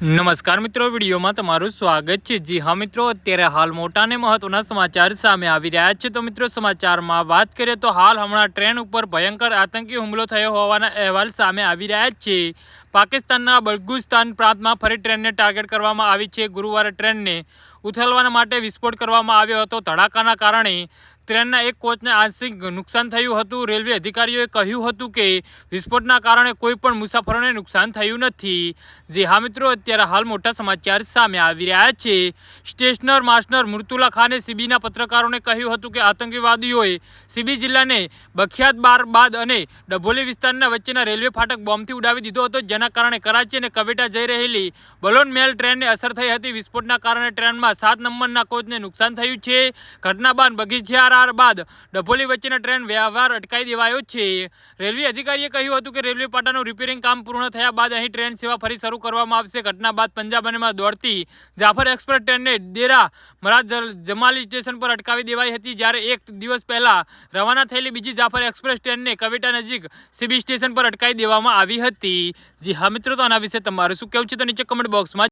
નમસ્કાર મિત્રો, વિડીયોમાં તમારું સ્વાગત છે. જી હા મિત્રો, અત્યારે હાલ મોટા અને મહત્વના સમાચાર સામે આવી રહ્યા છે. તો મિત્રો, સમાચારમાં વાત કરીએ તો હાલ હમણાં ટ્રેન ઉપર ભયંકર આતંકી હુમલો થયો હોવાના અહેવાલ સામે આવી રહ્યા છે. પાકિસ્તાનના બલગુસ્તાન પ્રાંતમાં ફરી ટ્રેનને ટાર્ગેટ કરવામાં આવી છે. ગુરુવારે ટ્રેનને ઉથલવાના માટે વિસ્ફોટ કરવામાં આવ્યો હતો. ધડાકાના કારણે ટ્રેનના એક કોચને આંશિક નુકસાન થયું હતું. રેલવે અધિકારીઓએ કહ્યું હતું કે, વિસ્ફોટના કારણે કોઈ પણ મુસાફરોને નુકસાન થયું નથી. જે હા મિત્રો, અત્યારે હાલ મોટા સમાચાર સામે આવી રહ્યા છે. સ્ટેશનર માસ્ટર મૃતુલા ખાને સીબીના પત્રકારોને કહ્યું હતું કે, આતંકવાદીઓએ સીબી જિલ્લાને બખિયાત બાર બાદ અને ડભોલી વિસ્તારના વચ્ચેના રેલવે ફાટક બોમ્બથી ઉડાવી દીધો હતો. જેના કારણે કરાચી અને કવેટા જઈ રહેલી બલોન મેલ ટ્રેનને અસર થઈ હતી. વિસ્ફોટના કારણે ટ્રેનમાં સાત નંબરના કોચને નુકસાન થયું છે. ઘટના બાદ બગીચાર બાદ ડભોલી વચ્ચેના ટ્રેન વ્યવહાર અટકાવી દેવાયો છે. રેલવે અધિકારીએ કહ્યું હતું કે રેલવે પાટાનું રિપેરિંગ કામ પૂર્ણ થયા બાદ અહીં ટ્રેન સેવા ફરી શરૂ કરવામાં આવશે. ઘટના બાદ પંજાબ અને દોડતી જાફર એક્સપ્રેસ ટ્રેનને ડેરા મરાજ જમાલી સ્ટેશન પર અટકાવી દેવાઈ હતી. જ્યારે એક દિવસ પહેલા રવાના થયેલી બીજી જાફર એક્સપ્રેસ ટ્રેનને કવેટા નજીક સીબી સ્ટેશન પર અટકાવી દેવામાં આવી હતી. હા મિત્રો તો આના વિશે તમારું શું કહેવું છે તો નીચે કમેન્ટ બોક્સમાં